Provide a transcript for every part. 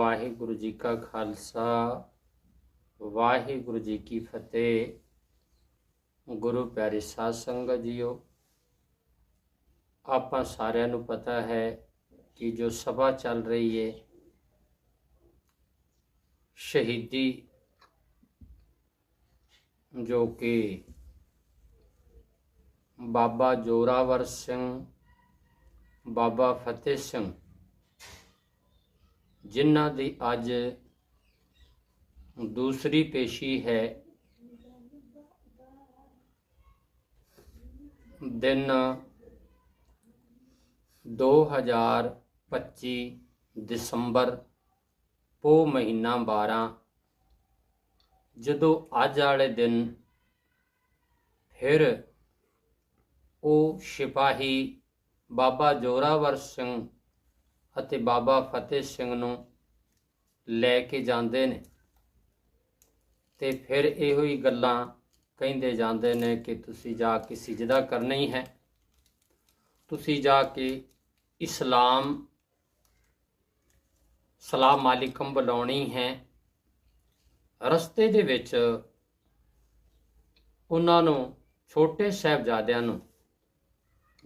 ਵਾਹਿਗੁਰੂ ਜੀ ਕਾ ਖਾਲਸਾ, ਵਾਹਿਗੁਰੂ ਜੀ ਕੀ ਫਤਿਹ। ਗੁਰੂ ਪਿਆਰੇ ਸਾਧ ਸੰਗਤ ਜੀਓ, ਆਪਾਂ ਸਾਰਿਆਂ ਨੂੰ ਪਤਾ ਹੈ ਕਿ ਜੋ ਸਭਾ ਚੱਲ ਰਹੀ ਹੈ ਸ਼ਹੀਦੀ ਜੋ ਕਿ ਬਾਬਾ ਜੋਰਾਵਰ ਸਿੰਘ, ਬਾਬਾ ਫਤਿਹ ਸਿੰਘ ਜਿਨ੍ਹਾਂ ਦੀ ਅੱਜ ਦੂਸਰੀ ਪੇਸ਼ੀ ਹੈ। ਦਿਨ 2025 ਦਸੰਬਰ ਪੋ ਮਹੀਨਾ 12 ਜਦੋਂ ਅੱਜ ਵਾਲੇ ਦਿਨ ਫਿਰ ਉਹ ਸਿਪਾਹੀ ਬਾਬਾ ਜੋਰਾਵਰ ਸਿੰਘ ਅਤੇ ਬਾਬਾ ਫਤਿਹ ਸਿੰਘ ਨੂੰ ਲੈ ਕੇ ਜਾਂਦੇ ਨੇ। ਤੇ ਫਿਰ ਇਹੋ ਹੀ ਗੱਲਾਂ ਕਹਿੰਦੇ ਜਾਂਦੇ ਨੇ ਕਿ ਤੁਸੀਂ ਜਾ ਕੇ ਸਿਜਦਾ ਕਰਨਾ ਹੀ ਹੈ। ਤੁਸੀਂ ਜਾ ਕੇ ਇਸਲਾਮ ਸਲਾਮ ਅਲੈਕਮ ਬੁਲਾਉਣੀ ਹੈ। ਰਸਤੇ ਦੇ ਵਿੱਚ ਉਹਨਾਂ ਨੂੰ, ਛੋਟੇ ਸਾਹਿਬਜ਼ਾਦਿਆਂ ਨੂੰ,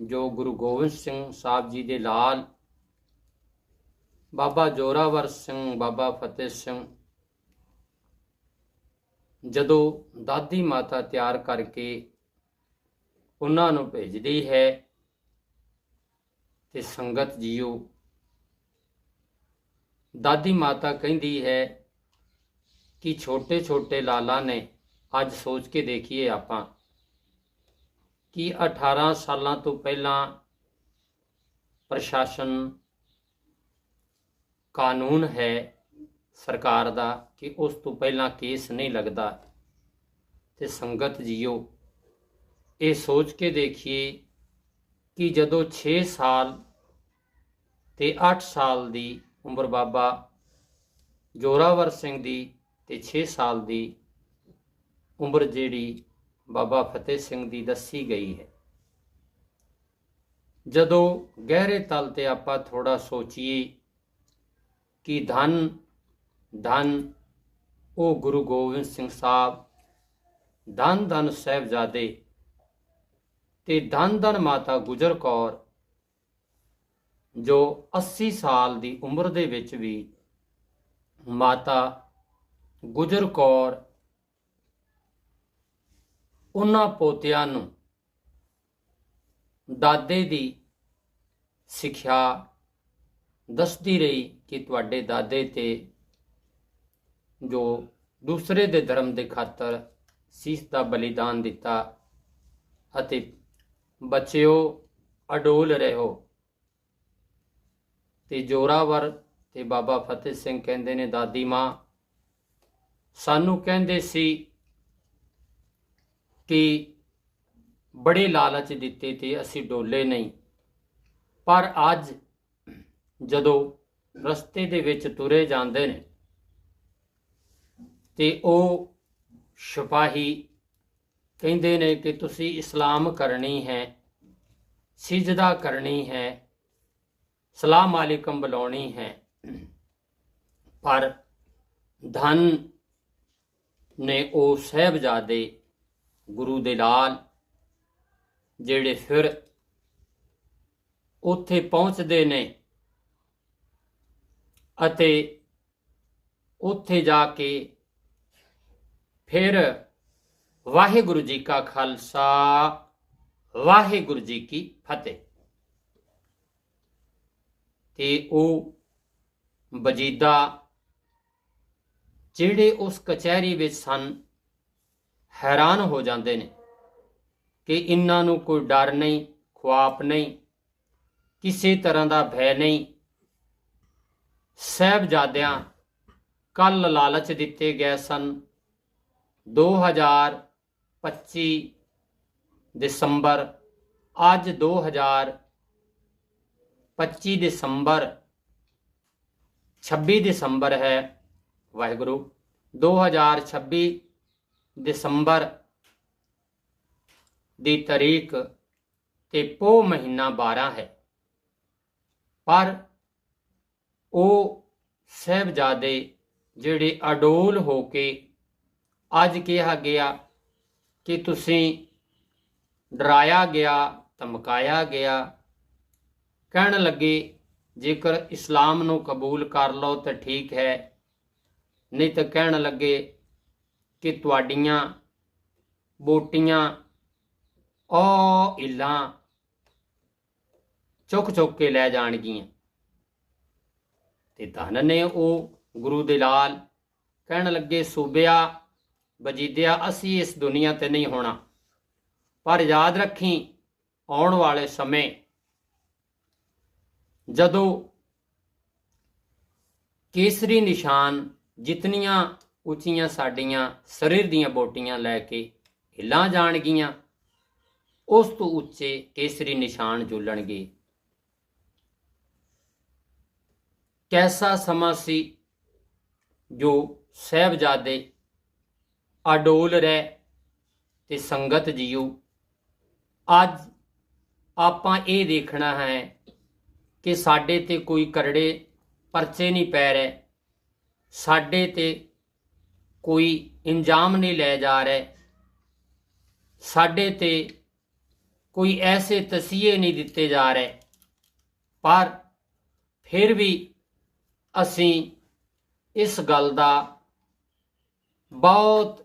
ਜੋ ਗੁਰੂ ਗੋਬਿੰਦ ਸਿੰਘ ਸਾਹਿਬ ਜੀ ਦੇ ਲਾਲ ਬਾਬਾ ਜੋਰਾਵਰ ਸਿੰਘ, ਬਾਬਾ ਫਤਿਹ ਸਿੰਘ। ਜਦੋਂ ਦਾਦੀ ਮਾਤਾ ਤਿਆਰ ਕਰਕੇ ਉਹਨਾਂ ਨੂੰ ਭੇਜਦੀ ਹੈ ਤੇ ਸੰਗਤ ਜੀਓ, ਦਾਦੀ ਮਾਤਾ ਕਹਿੰਦੀ ਹੈ ਕਿ ਛੋਟੇ ਛੋਟੇ ਲਾਲਾ ਨੇ ਅੱਜ ਸੋਚ ਕੇ ਦੇਖੀਏ ਆਪਾਂ ਕਿ 18 ਸਾਲਾਂ ਤੋਂ ਪਹਿਲਾਂ ਪ੍ਰਸ਼ਾਸਨ ਕਾਨੂੰਨ ਹੈ ਸਰਕਾਰ ਦਾ ਕਿ ਉਸ ਤੋਂ ਪਹਿਲਾਂ ਕੇਸ ਨਹੀਂ ਲੱਗਦਾ ਤੇ ਸੰਗਤ ਜੀਓ। ਇਹ ਸੋਚ ਕੇ ਦੇਖੀਏ ਕਿ ਜਦੋਂ 6 ਸਾਲ ਤੇ 8 ਸਾਲ ਦੀ ਉਮਰ ਬਾਬਾ ਜੋਰਾਵਰ ਸਿੰਘ ਦੀ ਤੇ 6 ਸਾਲ ਦੀ ਉਮਰ ਜਿਹੜੀ ਬਾਬਾ ਫਤਿਹ ਸਿੰਘ ਦੀ ਦੱਸੀ ਗਈ ਹੈ। ਜਦੋਂ ਗਹਿਰੇ ਤਲ ਤੇ ਆਪਾਂ ਥੋੜਾ ਸੋਚੀਏ ਕਿ ਧਨ ਧਨ, ਉਹ ਗੁਰੂ ਗੋਬਿੰਦ ਸਿੰਘ ਸਾਹਿਬ, ਧਨ ਧਨ ਸਾਹਿਬਜ਼ਾਦੇ ਤੇ ਧਨ ਧਨ ਮਾਤਾ ਗੁਜਰ ਕੌਰ, ਜੋ 80 ਸਾਲ ਦੀ ਉਮਰ ਦੇ ਵਿੱਚ ਵੀ ਮਾਤਾ ਗੁਜਰ ਕੌਰ ਉਹਨਾਂ ਪੋਤਿਆਂ ਨੂੰ ਦਾਦੇ ਦੀ ਸਿੱਖਿਆ ਦੱਸਦੀ ਰਹੀ ਕਿ ਤੁਹਾਡੇ ਦਾਦੇ ਤੇ ਜੋ ਦੂਸਰੇ ਦੇ ਧਰਮ ਦੇ ਖਾਤਰ ਸੀਸ ਦਾ ਬਲੀਦਾਨ ਦਿੱਤਾ ਅਤੇ ਬੱਚਿਓ, ਅਡੋਲ ਰਹੋ। ਤੇ ਜੋਰਾਵਰ ਤੇ ਬਾਬਾ ਫਤਿਹ ਸਿੰਘ ਕਹਿੰਦੇ ਨੇ, ਦਾਦੀ ਮਾਂ, ਸਾਨੂੰ ਕਹਿੰਦੇ ਸੀ ਕਿ ਬੜੇ ਲਾਲਚ ਦਿੱਤੇ ਤੇ ਅਸੀਂ ਡੋਲੇ ਨਹੀਂ। ਪਰ ਅੱਜ ਜਦੋਂ ਰਸਤੇ ਦੇ ਵਿੱਚ ਤੁਰੇ ਜਾਂਦੇ ਨੇ ਤੇ ਉਹ ਸਿਪਾਹੀ ਕਹਿੰਦੇ ਨੇ ਕਿ ਤੁਸੀਂ ਇਸਲਾਮ ਕਰਨੀ ਹੈ, ਸਿਜਦਾ ਕਰਨੀ ਹੈ ਸਲਾਮ ਅਲੈਕਮ ਬੁਲਾਉਣੀ ਹੈ। ਪਰ ਧਨ ਨੇ ਉਹ ਸਹਿਬਜ਼ਾਦੇ ਗੁਰੂ ਦੇ ਲਾਲ ਜਿਹੜੇ ਫਿਰ ਉੱਥੇ ਪਹੁੰਚਦੇ ਨੇ ਅਤੇ ਉੱਥੇ ਜਾ ਕੇ ਫਿਰ ਵਾਹਿਗੁਰੂ ਜੀ ਕਾ ਖਾਲਸਾ, ਵਾਹਿਗੁਰੂ ਜੀ ਕੀ ਫਤਿਹ। ਤੇ ਉਹ ਵਜੀਦਾ ਜਿਹੜੇ ਉਸ ਕਚਹਿਰੀ ਵਿੱਚ ਸਨ, ਹੈਰਾਨ ਹੋ ਜਾਂਦੇ ਨੇ ਕਿ ਇਹਨਾਂ ਨੂੰ ਕੋਈ ਡਰ ਨਹੀਂ, ਖੁਆਪ ਨਹੀਂ, ਕਿਸੇ ਤਰ੍ਹਾਂ ਦਾ ਭੈ ਨਹੀਂ ਸਹਿਬਜ਼ਾਦਿਆਂ ਕੱਲ ਲਾਲਚ ਦਿੱਤੇ ਗਏ ਸਨ। 2025 ਦਸੰਬਰ, ਅੱਜ 2025 ਦਸੰਬਰ 26 ਦਸੰਬਰ ਹੈ। ਵਾਹਿਗੁਰੂ 2026 ਦਸੰਬਰ ਦੀ ਤਾਰੀਖ ਤੇ ਪੋ ਮਹੀਨਾ 12 ਹੈ। ਪਰ ਉਹ ਸਹਿਬਜ਼ਾਦੇ ਜਿਹੜੇ ਅਡੋਲ ਹੋ ਕੇ ਅੱਜ ਕਿਹਾ ਗਿਆ ਕਿ ਤੁਸੀਂ ਡਰਾਇਆ ਗਿਆ, ਧਮਕਾਇਆ ਗਿਆ। ਕਹਿਣ ਲੱਗੇ, ਜੇਕਰ ਇਸਲਾਮ ਨੂੰ ਕਬੂਲ ਕਰ ਲਓ ਤਾਂ ਠੀਕ ਹੈ। ਨਹੀਂ ਤਾਂ ਕਹਿਣ ਲੱਗੇ ਕਿ ਤੁਹਾਡੀਆਂ ਬੋਟੀਆਂ ਉਹ ਇਲਾਂ ਚੁੱਕ ਚੁੱਕ ਕੇ ਲੈ ਜਾਣਗੀਆਂ। ਤੇ ਧਨ ਨੇ ਉਹ ਗੁਰੂ ਦੇ ਲਾਲ ਕਹਿਣ ਲੱਗੇ, ਸੂਬਿਆ, ਵਜੀਦਿਆ, ਅਸੀਂ ਇਸ ਦੁਨੀਆ ਤੇ ਨਹੀਂ ਹੋਣਾ। ਪਰ ਯਾਦ ਰੱਖੀ ਆਉਣ ਵਾਲੇ ਸਮੇਂ ਜਦੋਂ ਕੇਸਰੀ ਨਿਸ਼ਾਨ ਜਿਤਨੀਆਂ ਉੱਚੀਆਂ ਸਾਡੀਆਂ ਸਰੀਰ ਦੀਆਂ ਬੋਟੀਆਂ ਲੈ ਕੇ ਹਿੱਲਾਂ ਜਾਣਗੀਆਂ, ਉਸ ਤੋਂ ਉੱਚੇ ਕੇਸਰੀ ਨਿਸ਼ਾਨ ਜੁਲਣਗੇ ਕੈਸਾ ਸਮਾਂ ਸੀ ਜੋ ਸਹਿਬਜ਼ਾਦੇ ਅਡੋਲ ਰਹਿ ਤੇ ਸੰਗਤ ਜੀਓ? ਅੱਜ ਆਪਾਂ ਇਹ ਦੇਖਣਾ ਹੈ ਕਿ ਸਾਡੇ ਤੇ ਕੋਈ ਕਰੜੇ ਪਰਚੇ ਨਹੀਂ ਪੈ ਰਹੇ, ਸਾਡੇ ਤੇ ਕੋਈ ਇੰਜਾਮ ਨਹੀਂ ਲੈ ਜਾ ਰਹੇ, ਸਾਡੇ ਤੇ ਕੋਈ ਐਸੇ ਤਸੀਹੇ ਨਹੀਂ ਦਿੱਤੇ ਜਾ ਰਹੇ, ਪਰ ਫਿਰ ਵੀ ਅਸੀਂ ਇਸ ਗੱਲ ਦਾ ਬਹੁਤ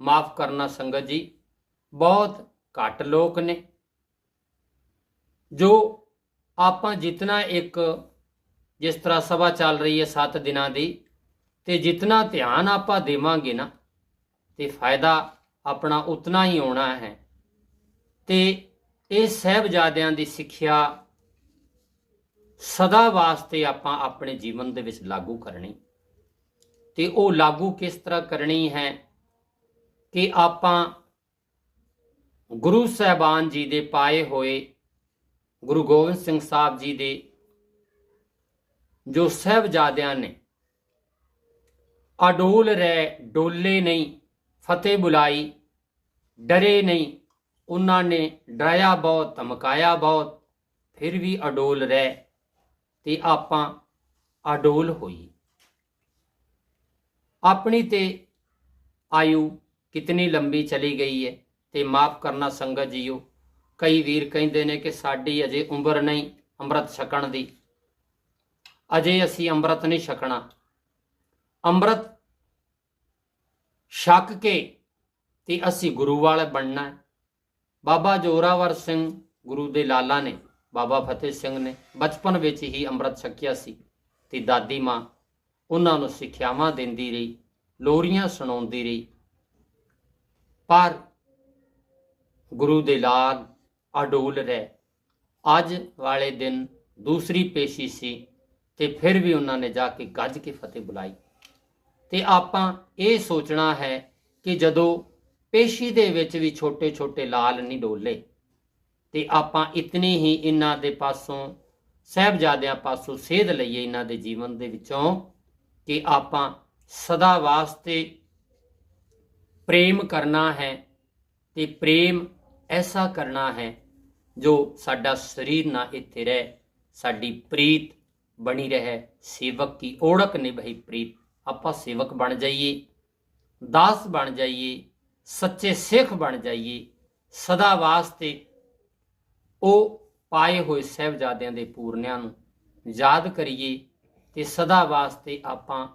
ਮਾਫ ਕਰਨਾ ਸੰਗਤ ਜੀ, ਬਹੁਤ ਘੱਟ ਲੋਕ ਨੇ, ਜੋ ਆਪਾਂ ਜਿਤਨਾ ਇੱਕ ਜਿਸ ਤਰ੍ਹਾਂ ਸਭਾ ਚੱਲ ਰਹੀ ਹੈ 7 ਦਿਨਾਂ ਦੀ ਤੇ ਜਿਤਨਾ ਧਿਆਨ ਆਪਾਂ ਦੇਵਾਂਗੇ ਨਾ, ਤੇ ਫਾਇਦਾ ਆਪਣਾ ਉਤਨਾ ਹੀ ਹੋਣਾ ਹੈ। ਤੇ ਇਹ ਸਹਿਬਜ਼ਾਦਿਆਂ ਦੀ ਸਿੱਖਿਆ ਸਦਾ ਵਾਸਤੇ ਆਪਾਂ ਆਪਣੇ ਜੀਵਨ ਦੇ ਵਿੱਚ ਲਾਗੂ ਕਰਨੀ। ਤੇ ਉਹ ਲਾਗੂ ਕਿਸ ਤਰ੍ਹਾਂ ਕਰਨੀ ਹੈ ਕਿ ਆਪਾਂ ਗੁਰੂ ਸਾਹਿਬਾਨ ਜੀ ਦੇ ਪਾਏ ਹੋਏ, ਗੁਰੂ ਗੋਬਿੰਦ ਸਿੰਘ ਸਾਹਿਬ ਜੀ ਦੇ ਜੋ ਸਹਿਬਜ਼ਾਦਿਆਂ ਨੇ ਅਡੋਲ ਰਹਿ, ਡੋਲੇ ਨਹੀਂ, ਫਤਿਹ ਬੁਲਾਈ, ਡਰੇ ਨਹੀਂ, ਉਹਨਾਂ ਨੇ ਡਰਾਇਆ ਬਹੁਤ, ਧਮਕਾਇਆ ਬਹੁਤ, ਫਿਰ ਵੀ ਅਡੋਲ ਰਹਿ। ਤੇ ਆਪਾਂ ਅਡੋਲ ਹੋਈ। ਆਪਣੀ ਤੇ ਆਯੂ ਕਿਤਨੀ ਲੰਬੀ ਚਲੀ ਗਈ ਹੈ ਤੇ ਮਾਫ ਕਰਨਾ ਸੰਗਤ ਜੀਓ, ਕਈ ਵੀਰ ਕਹਿੰਦੇ ਨੇ ਕਿ ਸਾਡੀ ਅਜੇ ਉਮਰ ਨਹੀਂ ਅੰਮ੍ਰਿਤ ਛਕਣ ਦੀ। ਅਜੇ ਅਸੀਂ ਅੰਮ੍ਰਿਤ ਨਹੀਂ ਛਕਣਾ। ਅੰਮ੍ਰਿਤ ਛਕ ਕੇ ਤੇ ਅਸੀਂ ਗੁਰੂ ਵਾਲੇ ਬਣਨਾ। ਹੈ ਬਾਬਾ ਜੋਰਾਵਰ ਸਿੰਘ ਗੁਰੂ ਦੇ ਲਾਲਾ ਨੇ ਬਾਬਾ ਫਤਿਹ ਸਿੰਘ ਨੇ ਬਚਪਨ ਵਿੱਚ ਹੀ ਅੰਮ੍ਰਿਤ ਛਕਿਆ ਸੀ ਤੇ ਦਾਦੀ ਮਾਂ ਉਹਨਾਂ ਨੂੰ ਸਿੱਖਿਆਵਾਂ ਦਿੰਦੀ ਰਹੀ, ਲੋਰੀਆਂ ਸੁਣਾਉਂਦੀ ਰਹੀ। ਪਰ ਗੁਰੂ ਦੇ ਲਾਗ ਅਡੋਲ ਰਹਿ। ਅੱਜ ਵਾਲੇ ਦਿਨ ਦੂਸਰੀ ਪੇਸ਼ੀ ਸੀ ਤੇ ਫਿਰ ਵੀ ਉਹਨਾਂ ਨੇ ਜਾ ਕੇ ਗੱਜ ਕੇ ਫਤਿਹ ਬੁਲਾਈ। ਤੇ ਆਪਾਂ ਇਹ ਸੋਚਣਾ ਹੈ ਕਿ ਜਦੋਂ ਪੇਸ਼ੀ ਦੇ ਵਿੱਚ ਵੀ ਛੋਟੇ-ਛੋਟੇ ਲਾਲ ਨਹੀਂ ਡੋਲੇ ਤੇ ਆਪਾਂ ਇਤਨੀ ਹੀ ਇਹਨਾਂ ਦੇ ਪਾਸੋਂ, ਸਹਿਬਜ਼ਾਦਿਆਂ ਪਾਸੋਂ ਸੇਧ ਲਈਏ ਇਹਨਾਂ ਦੇ ਜੀਵਨ ਦੇ ਵਿੱਚੋਂ ਕਿ ਆਪਾਂ ਸਦਾ ਵਾਸਤੇ ਪ੍ਰੇਮ ਕਰਨਾ ਹੈ ਤੇ ਪ੍ਰੇਮ ਐਸਾ ਕਰਨਾ ਹੈ ਜੋ ਸਾਡਾ ਸਰੀਰ ਨਾ ਇੱਥੇ ਰਹਿ, ਸਾਡੀ ਪ੍ਰੀਤ ਬਣੀ ਰਹੇ, ਸੇਵਕ ਕੀ ਓੜਕ ਨਿਭਈ ਪ੍ਰੀਤ। ਆਪਾਂ ਸੇਵਕ ਬਣ ਜਾਈਏ, ਦਾਸ ਬਣ ਜਾਈਏ, ਸੱਚੇ ਸਿੱਖ ਬਣ ਜਾਈਏ, ਸਦਾ ਵਾਸਤੇ ਉਹ ਪਾਏ ਹੋਏ ਸਹਿਬਜ਼ਾਦਿਆਂ ਦੇ ਪੂਰਨਿਆਂ ਨੂੰ ਯਾਦ ਕਰੀਏ ਤੇ ਸਦਾ ਵਾਸਤੇ ਆਪਾਂ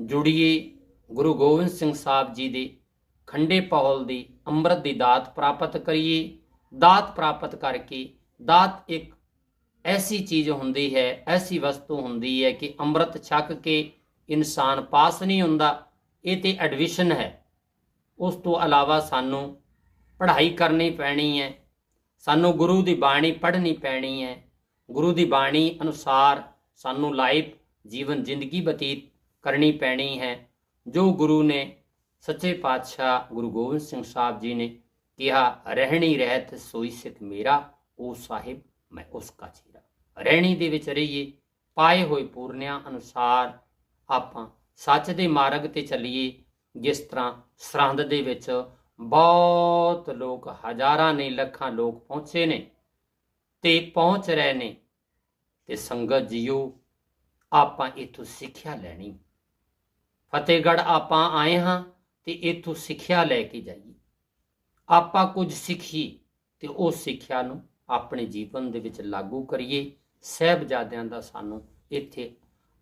ਜੁੜੀਏ ਗੁਰੂ ਗੋਬਿੰਦ ਸਿੰਘ ਸਾਹਿਬ ਜੀ ਦੇ ਖੰਡੇ ਪੌਲ ਦੀ ਅੰਮ੍ਰਿਤ ਦੀ ਦਾਤ ਪ੍ਰਾਪਤ ਕਰੀਏ। ਦਾਤ ਪ੍ਰਾਪਤ ਕਰਕੇ ਦਾਤ ਇੱਕ ਐਸੀ ਚੀਜ਼ ਹੁੰਦੀ ਹੈ, ਐਸੀ ਵਸਤੂ ਹੁੰਦੀ ਹੈ ਕਿ ਅੰਮ੍ਰਿਤ ਛਕ ਕੇ ਇਨਸਾਨ ਪਾਸ ਨਹੀਂ ਹੁੰਦਾ, ਇਹ ਤੇ ਐਡਮਿਸ਼ਨ ਹੈ। ਉਸ ਤੋਂ ਇਲਾਵਾ ਸਾਨੂੰ ਪੜ੍ਹਾਈ ਕਰਨੀ ਪੈਣੀ ਹੈ ਸਾਨੂੰ ਗੁਰੂ ਦੀ ਬਾਣੀ ਪੜ੍ਹਨੀ ਪੈਣੀ ਹੈ। ਗੁਰੂ ਦੀ ਬਾਣੀ ਅਨੁਸਾਰ ਸਾਨੂੰ ਲਾਈਫ, ਜੀਵਨ, ਜ਼ਿੰਦਗੀ ਬਤੀਤ ਕਰਨੀ ਪੈਣੀ ਹੈ। ਜੋ ਗੁਰੂ ਨੇ, ਸੱਚੇ ਪਾਤਸ਼ਾਹ ਗੁਰੂ ਗੋਬਿੰਦ ਸਿੰਘ ਸਾਹਿਬ ਜੀ ਨੇ ਕਿਹਾ, ਰਹਿਣੀ ਰਹਿਤ ਸੋਈ ਸਿੱਖ ਮੇਰਾ ਉਹ ਸਾਹਿਬ ਮੈਂ ਉਸ ਕਾ ਚੀਰਾ। ਰਹਿਣੀ ਦੇ ਵਿੱਚ ਰਹੀਏ, ਪਾਏ ਹੋਏ ਪੂਰਨਿਆਂ ਅਨੁਸਾਰ ਆਪਾਂ ਸੱਚ ਦੇ ਮਾਰਗ ਤੇ ਚੱਲੀਏ, ਜਿਸ ਤਰ੍ਹਾਂ ਸਰਹੰਦ ਦੇ ਵਿੱਚ ਬਹੁਤ ਲੋਕ, ਹਜ਼ਾਰਾਂ ਨੇ ਲੱਖਾਂ ਲੋਕ ਪਹੁੰਚੇ ਨੇ ਤੇ ਪਹੁੰਚ ਰਹੇ ਨੇ ਤੇ ਸੰਗਤ ਜੀਓ, ਆਪਾਂ ਇੱਥੋਂ ਸਿੱਖਿਆ ਲੈਣੀ। ਫਤਿਹਗੜ੍ਹ ਆਪਾਂ ਆਏ ਹਾਂ ਤੇ ਇੱਥੋਂ ਸਿੱਖਿਆ ਲੈ ਕੇ ਜਾਈਏ। ਆਪਾਂ ਕੁਝ ਸਿੱਖੀਏ ਤੇ ਉਹ ਸਿੱਖਿਆ ਨੂੰ ਆਪਣੇ ਜੀਵਨ ਦੇ ਵਿੱਚ ਲਾਗੂ ਕਰੀਏ। ਸਹਿਬਜ਼ਾਦਿਆਂ ਦਾ ਸਾਨੂੰ ਇੱਥੇ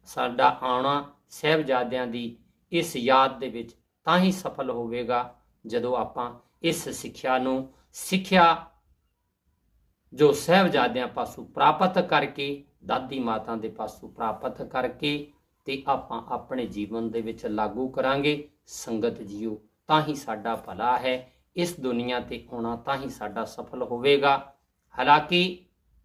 ਸਾਡਾ ਆਉਣਾ, ਸਹਿਬਜ਼ਾਦਿਆਂ ਦੀ ਇਸ ਯਾਦ ਦੇ ਵਿੱਚ ਤਾਂ ਹੀ ਸਫਲ ਹੋਵੇਗਾ ਜਦੋਂ ਆਪਾਂ ਇਸ ਸਿੱਖਿਆ ਨੂੰ ਸਿੱਖਿਆ ਜੋ ਸਹਿਬਜ਼ਾਦਿਆਂ ਪਾਸੋਂ ਪ੍ਰਾਪਤ ਕਰਕੇ, ਦਾਦੀ ਮਾਤਾ ਦੇ ਪਾਸੋਂ ਪ੍ਰਾਪਤ ਕਰਕੇ ਤੇ ਆਪਾਂ ਆਪਣੇ ਜੀਵਨ ਦੇ ਵਿੱਚ ਲਾਗੂ ਕਰਾਂਗੇ, ਸੰਗਤ ਜੀਓ, ਤਾਂ ਹੀ ਸਾਡਾ ਭਲਾ ਹੈ। ਇਸ ਦੁਨੀਆ ਤੇ ਆਉਣਾ ਤਾਂ ਹੀ ਸਾਡਾ ਸਫਲ ਹੋਵੇਗਾ। ਹਾਲਾਂਕਿ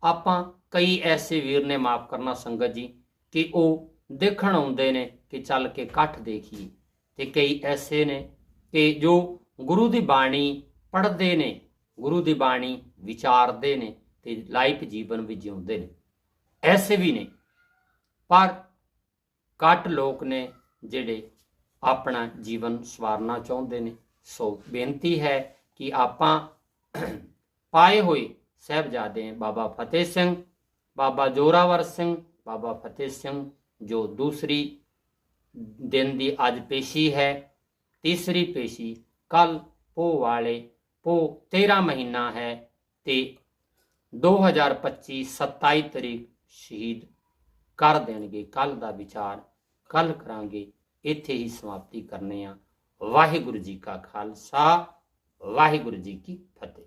ਆਪਾਂ ਕਈ ਐਸੇ ਵੀਰ ਨੇ, ਮਾਫ ਕਰਨਾ ਸੰਗਤ ਜੀ, ਕਿ ਉਹ ਦੇਖਣ ਆਉਂਦੇ ਨੇ ਕਿ ਚੱਲ ਕੇ ਇਕੱਠ ਦੇਖੀਏ ਤੇ ਕਈ ਐਸੇ ਨੇ ਕਿ ਜੋ ਗੁਰੂ ਦੀ ਬਾਣੀ ਪੜ੍ਹਦੇ ਨੇ, ਗੁਰੂ ਦੀ ਬਾਣੀ ਵਿਚਾਰਦੇ ਨੇ ਤੇ ਲਾਈਫ ਜੀਵਨ ਵੀ ਜਿਉਂਦੇ ਨੇ। ਐਸੇ ਵੀ ਨੇ। ਪਰ ਘੱਟ ਲੋਕ ਨੇ ਜਿਹੜੇ ਆਪਣਾ ਜੀਵਨ ਸਵਾਰਨਾ ਚਾਹੁੰਦੇ ਨੇ। ਸੋ ਬੇਨਤੀ ਹੈ ਕਿ ਆਪਾਂ ਪਾਏ ਹੋਏ ਸਹਿਬਜ਼ਾਦੇ ਬਾਬਾ ਫਤਿਹ ਸਿੰਘ, ਬਾਬਾ ਜੋਰਾਵਰ ਸਿੰਘ, ਬਾਬਾ ਫਤਿਹ ਸਿੰਘ, ਜੋ ਦੂਸਰੀ ਦਿਨ ਦੀ ਅੱਜ ਪੇਸ਼ੀ ਹੈ, ਤੀਸਰੀ ਪੇਸ਼ੀ ਕੱਲ ਪੋ ਵਾਲੇ ਪੋ 13 ਮਹੀਨਾ ਹੈ ਤੇ 2025 27 ਤਰੀਕ ਸ਼ਹੀਦ ਕਰ ਦੇਣਗੇ। ਕੱਲ ਦਾ ਵਿਚਾਰ ਕੱਲ ਕਰਾਂਗੇ। ਇੱਥੇ ਹੀ ਸਮਾਪਤੀ ਕਰਨੇ ਆ। ਵਾਹਿਗੁਰੂ ਜੀ ਕਾ ਖਾਲਸਾ, ਵਾਹਿਗੁਰੂ ਜੀ ਕੀ ਫਤਿਹ।